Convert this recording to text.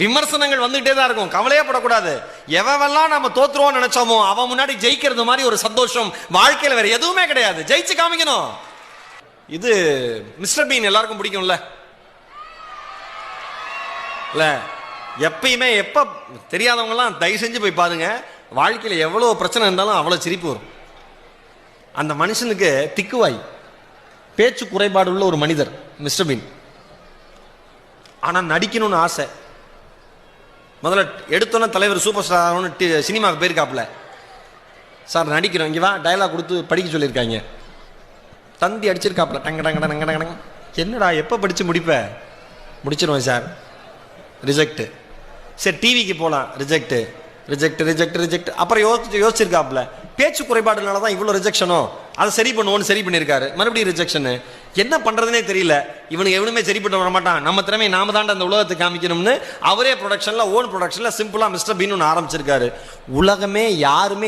விமர்சனங்கள் வந்துகிட்டே தான் இருக்கும். கவலையே படக்கூடாது. எவெல்லாம் நம்ம தோத்துருவோம் நினைச்சோமோ அவன் முன்னாடி ஜெயிக்கிறது மாதிரி ஒரு சந்தோஷம் வாழ்க்கையில் வேற எதுவுமே கிடையாது. ஜெயிச்சு காமிக்கணும். இது மிஸ்டர் பீன் எல்லாருக்கும் பிடிக்கும்ல? இல்ல எப்பயுமே எப்ப தெரியாதவங்கலாம் தயவு செஞ்சு போய் பாருங்க. வாழ்க்கையில் எவ்வளோ பிரச்சனை இருந்தாலும் அவ்வளோ சிரிப்பு வரும். அந்த மனுஷனுக்கு திக்குவாய். பேச்சு குறைபாடு உள்ள ஒரு மனிதர் மிஸ்டர் பீன். ஆனால் நடிக்கணும்னு ஆசை. முதல்ல எடுத்தோன்னே தலைவர் சூப்பர் ஸ்டார் ஆகணும்னு டி- சினிமாவுக்கு போயிருக்காப்புல. சார் நடிக்கிறோம் இங்கே வா டைலாக் கொடுத்து படிக்க சொல்லியிருக்காங்க. தந்தி அடிச்சிருக்காப்புல. டங்க டங்க டங்க டங்க என்னடா எப்போ படித்து முடிப்ப? முடிச்சிருவேன் சார். ரிஜெக்ட் சரி டிவிக்கு போகலாம் ரிஜெக்ட்டு ரிஜெக்ட் ரிஜெக்ட் ரிஜெக்ட் அப்புறம் யோசிச்சு யோசிச்சிருக்காப்ல பேச்சு குறைபாடுனால தான் இவ்வளோ ரிஜெக்ஷனோ அதை சரி பண்ணுவோன்னு சரி பண்ணியிருக்காரு. மறுபடியும் ரிஜெக்ஷனு என்ன பண்ணுறதுனே தெரியல. இவனுக்கு எவனுமே சரி பண்ண வர மாட்டான். நம்ம திறமையை நாம தாண்ட அந்த உலகத்தை காமிக்கணும்னு அவரே ப்ரொடக்ஷனில் ஓன் ப்ரொடக்ஷனில் சிம்பிளாக மிஸ்டர் பீன் ஒன்று ஆரம்பிச்சிருக்காரு. உலகமே யாருமே